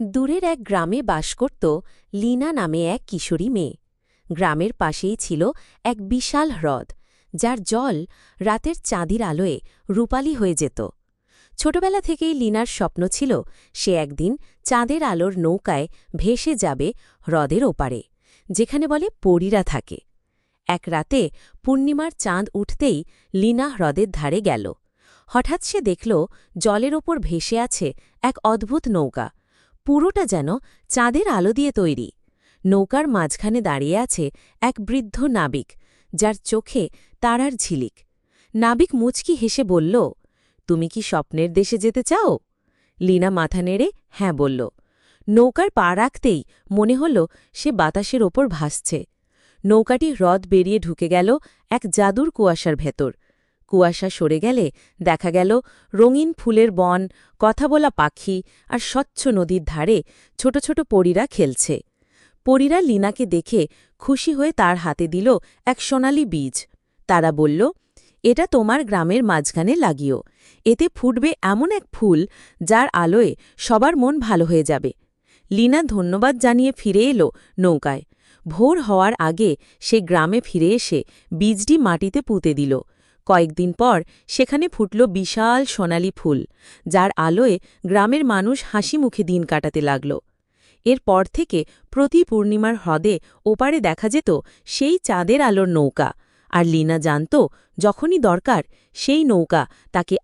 দূরের এক গ্রামে বাস করত লীনা নামে এক কিশোরী মেয়ে। গ্রামের পাশেই ছিল এক বিশাল হ্রদ, যার জল রাতের চাঁদির আলোয় রূপালী হয়ে যেত। ছোটবেলা থেকেই লীনার স্বপ্ন ছিল সে একদিন চাঁদের আলোর নৌকায় ভেসে যাবে হ্রদের ওপারে, যেখানে বলে পরীরা থাকে। এক রাতে পূর্ণিমার চাঁদ উঠতেই লীনা হ্রদের ধারে গেল। হঠাৎ সে দেখল জলের ওপর ভেসে আছে এক অদ্ভুত নৌকা। পুরোটা যেন চাঁদের আলো দিয়ে তৈরি। নৌকার মাঝখানে দাঁড়িয়ে আছে এক বৃদ্ধ নাবিক, যার চোখে তারার ঝিলিক। নাবিক মুচকি হেসে বলল, তুমি কি স্বপ্নের দেশে যেতে চাও? লীনা মাথা নেড়ে হ্যাঁ বলল। নৌকার পা রাখতেই মনে হল সে বাতাসের ওপর ভাসছে। নৌকাটি হ্রদ বেরিয়ে ঢুকে গেল এক জাদুর কুয়াশার ভেতর। কুয়াশা সরে গেলে দেখা গেল রঙিন ফুলের বন কথা বলা পাখি আর স্বচ্ছ নদীর ধারে ছোট ছোট পরীরা খেলছে। পরীরা লীনাকে দেখে খুশি হয়ে তার হাতে দিল এক সোনালি বীজ। তারা বলল, এটা তোমার গ্রামের মাঝখানে লাগিও। এতে ফুটবে এমন এক ফুল যার আলোয় সবার মন ভালো হয়ে যাবে। লীনা ধন্যবাদ জানিয়ে ফিরে এলো নৌকায়। ভোর হওয়ার আগে সে গ্রামে ফিরে এসে বীজটি মাটিতে পুঁতে দিল। কয়েকদিন পর সেখানে ফুটল বিশাল সোনালি ফুল, যার আলোয় গ্রামের মানুষ হাসি মুখে দিন কাটাতে লাগল। এরপর থেকে প্রতি পূর্ণিমার হ্রদে ওপারে দেখা যেত সেই চাঁদের আলোর নৌকা, আর লীনা জানত যখনই দরকার সেই নৌকা তাকে